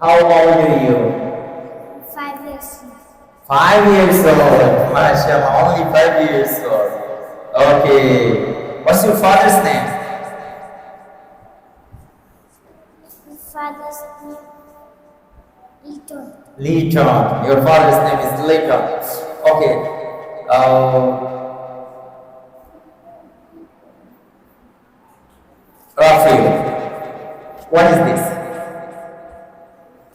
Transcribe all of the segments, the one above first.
How old are you? Five years. old. Five years old. MashaAllah, only five years old. Okay. What's your father's name? My father's name Eton. Leeton. Your father's name is Leeton. Okay. Uh, Rafi. What is this?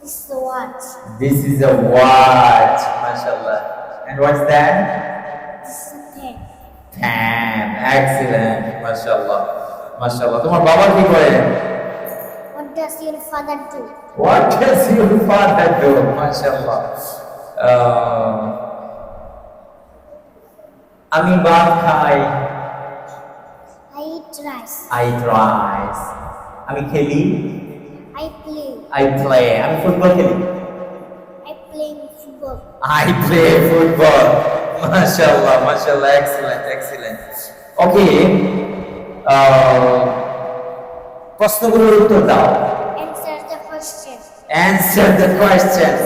This is the watch. This is a watch. MashaAllah. And what's that? This is a pen. Tan. Excellent. MashaAllah. MashaAllah. তোমার বাবা কি করে? What does your father do? What does your father do? MashaAllah. Uh, আমি ভাত খাই I eat rice. I drive আমি খেলি I play. I play আমি ফুটবল খেলি I play football. I play football মাশাআল্লাহ মাশাআল্লাহ excellent excellent okay uh, প্রশ্নগুলোর উত্তর দাও Answer the question. answer the questions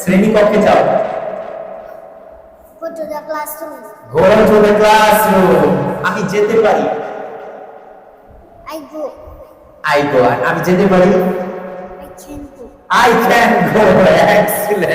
শ্রেণীকক্ষে যাও Go to the classroom. go to the classroom আমি যেতে পারি I go. I go আমি যেতে পারি. I can go excellent